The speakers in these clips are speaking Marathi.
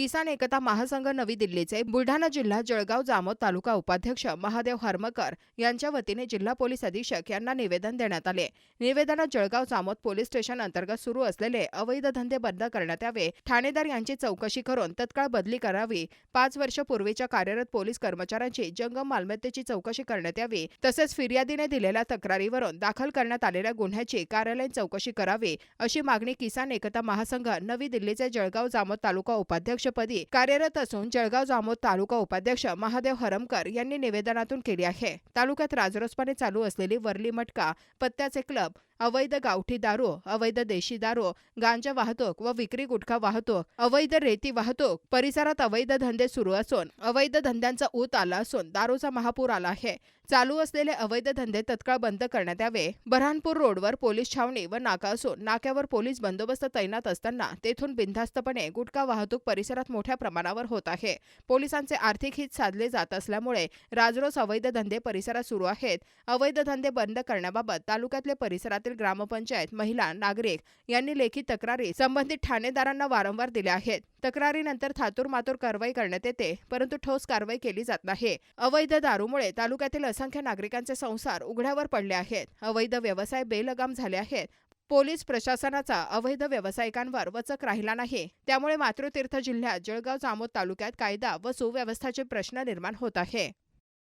किसान एकता महासंघ नवी दिल्लीचे बुलढाणा जिल्हा जळगाव जामोद तालुका उपाध्यक्ष महादेव हरमकर यांच्या वतीने जिल्हा पोलीस अधीक्षक यांना निवेदन देण्यात आले. निवेदनात जळगाव जामोद पोलीस स्टेशन अंतर्गत सुरू असलेले अवैध धंदे बंद करण्यात यावे. ठाणेदार यांची चौकशी करून तत्काळ बदली करावी. पाच वर्ष पूर्वीच्या कार्यरत पोलीस कर्मचाऱ्यांची जंगम मालमत्तेची चौकशी करण्यात यावी. तसेच फिर्यादीने दिलेल्या तक्रारीवरून दाखल करण्यात आलेल्या गुन्ह्याची कार्यालयीन चौकशी करावी अशी मागणी किसान एकता महासंघ नवी दिल्लीचे जळगाव जामोद तालुका उपाध्यक्ष अध्यक्षपदी कार्यरत असून जळगाव जामोद तालुका उपाध्यक्ष महादेव हरमकर यांनी निवेदनातून केली आहे. तालुक्यात राजरोसपणे चालू असलेली वरली मटका पत्त्याचे क्लब अवैध गावठी दारू अवैध देशी दारू गांजा वाहतूक व विक्री गुटखा वाहतूक अवैध रेती वाहतूक परिसरात अवैध धंदे सुरू असून अवैध धंद्यांचा ऊत आला असून दारूचा महापूर आला आहे. चालू असलेले अवैध धंदे तत्काळ बंद करण्यात यावे. बऱ्हाणपूर रोडवर पोलीस छावणी व नाका असून नाक्यावर पोलीस बंदोबस्त तैनात असताना तेथून बिनधास्तपणे गुटखा वाहतूक परिसरात मोठ्या प्रमाणावर होत आहे. पोलिसांचे आर्थिक हित साधले जात असल्यामुळे राजरोस अवैध धंदे परिसरात सुरू आहेत. अवैध धंदे बंद करण्याबाबत तालुक्यातले परिसरातील ग्रामपंचायत महिला नागरिक यांनी लेखी तक्रारी संबंधित ठाणेदारांना वारंवार दिल्या आहेत. तक्रारीनंतर थातूर मातूर कारवाई करण्यात येते परंतु ठोस कारवाई केली जात नाही. अवैध दारूमुळे तालुक्यातील असंख्य नागरिकांचे संसार उघड्यावर पडले आहेत. अवैध व्यवसाय बेलगाम झाले आहेत. पोलीस प्रशासनाचा अवैध व्यावसायिकांवर वचक राहिला नाही. त्यामुळे मातृतीर्थ जिल्ह्यात जळगाव जामोद तालुक्यात कायदा व सुव्यवस्थेचे प्रश्न निर्माण होत आहे.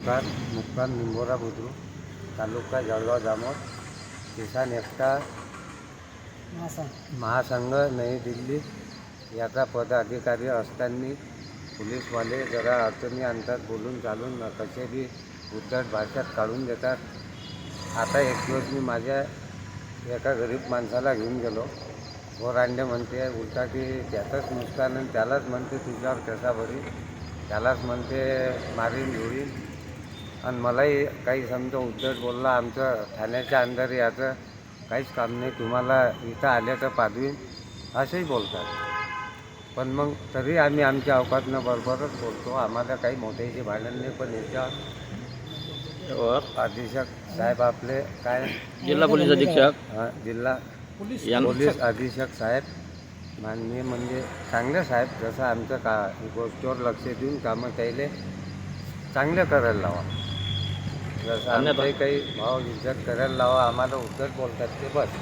मुक्काम निंबोरा बुद्रुक तालुका जळगाव जामोद. किसान एकता महासंघ. नवी दिल्ली. याचा पदाधिकारी असताना पोलीसवाले जरा अडचणी आणतात बोलून चालून कसे बी उद्धट भाषेत काढून देतात. आता एक दिवस मी माझ्या एका गरीब माणसाला घेऊन गेलो. गोरांडे म्हणते उलटा की त्याचंच नुकसान आणि त्यालाच म्हणते तुझ्यावर कसा बरी? त्यालाच म्हणते मारीन धुळीन आणि मलाही काही समजा उद्धट बोलला आमचं ठाण्याच्या अंदर याचं काहीच काम नाही तुम्हाला इथं आले तर पाठवीन असंही बोलतात. पण मग तरी आम्ही आमच्या अवकातनं बरोबरच बोलतो. आम्हाला काही मोठ्याची भांडण नाही पण याच्यावर अधीक्षक साहेब आपले काय? जिल्हा पोलीस अधीक्षक. हा, जिल्हा पोलीस अधीक्षक साहेब. माननीय म्हणजे चांगले साहेब जसं आमचं का गोष्टीवर लक्ष देऊन कामं त्याले चांगले करायला लावा. जसं आमचे काही भाव इज्जत करायला लावा आम्हाला उद्धट बोलतात ते बस.